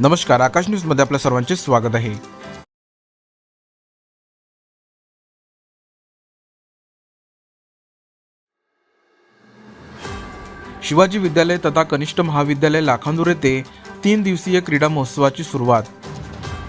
नमस्कार आकाश न्यूजमध्ये आपल्या सर्वांचे स्वागत आहे. शिवाजी विद्यालय तथा कनिष्ठ महाविद्यालय लाखांदूर येथे तीन दिवसीय क्रीडा महोत्सवाची सुरुवात.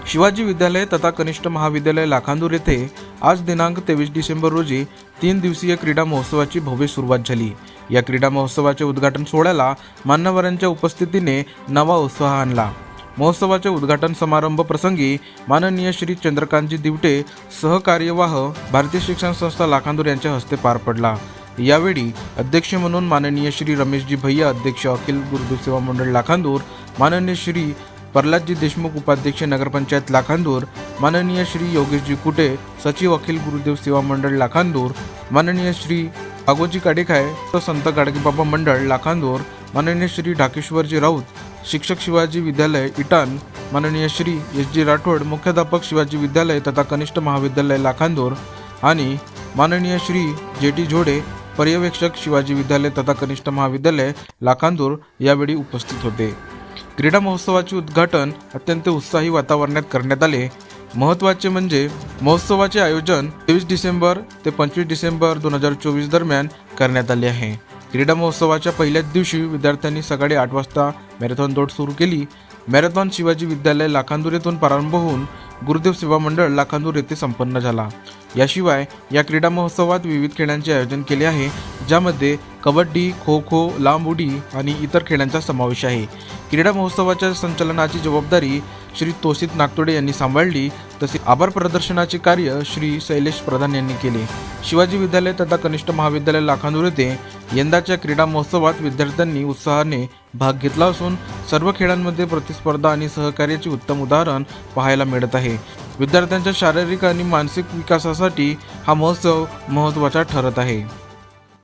शिवाजी विद्यालय तथा कनिष्ठ महाविद्यालय लाखांदूर येथे आज दिनांक तेवीस डिसेंबर रोजी तीन दिवसीय क्रीडा महोत्सवाची भव्य सुरुवात झाली. या क्रीडा महोत्सवाच्या उद्घाटन सोहळ्याला मान्यवरांच्या उपस्थितीने नवा उत्साह आणला. महोत्सवाच्या उद्घाटन समारंभ प्रसंगी माननीय श्री चंद्रकांतजी दिवटे सहकार्यवाह भारतीय शिक्षण संस्था लाखांदूर यांच्या हस्ते पार पडला. यावेळी अध्यक्ष म्हणून माननीय श्री रमेशजी भैया अध्यक्ष अखिल गुरुदेव सेवा मंडळ लाखांदूर माननीय श्री प्रल्हादजी देशमुख उपाध्यक्ष नगरपंचायत लाखांदूर माननीय श्री योगेशजी कुटे सचिव अखिल गुरुदेव सेवा मंडळ लाखांदूर माननीय श्री अगोजी काडेखाय संत गाडगेबाबा मंडळ लाखांदूर माननीय श्री ढाकेश्वरजी राऊत शिक्षक शिवाजी विद्यालय इटान माननीय श्री एस जी राठोड मुख्याध्यापक शिवाजी विद्यालय तथा कनिष्ठ महाविद्यालय लाखांदूर आणि माननीय श्री जे टी झोडे पर्यवेक्षक शिवाजी विद्यालय तथा कनिष्ठ महाविद्यालय लाखांदूर यावेळी उपस्थित होते. क्रीडा महोत्सवाचे उद्घाटन अत्यंत उत्साही वातावरणात करण्यात आले. महत्त्वाचे म्हणजे महोत्सवाचे आयोजन तेवीस डिसेंबर ते पंचवीस डिसेंबर दोन हजार चोवीस दरम्यान करण्यात आले आहे. क्रीडा महोत्सवाच्या पहिल्याच दिवशी विद्यार्थ्यांनी सकाळी आठ वाजता मॅरेथॉन दौड सुरू केली. मॅरेथॉन शिवाजी विद्यालय लाखांदूर येथून प्रारंभ होऊन गुरुदेव सेवा मंडळ लाखांदूर येथे संपन्न झाला. याशिवाय या क्रीडा महोत्सवात विविध खेळांचे आयोजन केले आहे ज्यामध्ये कबड्डी खो खो लांब उडी आणि इतर खेळांचा समावेश आहे. क्रीडा महोत्सवाच्या संचालनाची जबाबदारी श्री तोसित नागतोडे यांनी सांभाळली. तसे आभार प्रदर्शनाचे कार्य श्री शैलेश प्रधान यांनी केले. शिवाजी विद्यालय तथा कनिष्ठ महाविद्यालय लाखांदूर येथे यंदाच्या क्रीडा महोत्सवात विद्यार्थ्यांनी उत्साहाने भाग घेतला असून सर्व खेळांमध्ये प्रतिस्पर्धा आणि सहकार्याचे उत्तम उदाहरण पाहायला मिळत आहे. विद्यार्थ्यांच्या शारीरिक आणि मानसिक विकासासाठी हा महोत्सव महत्त्वाचा ठरत आहे.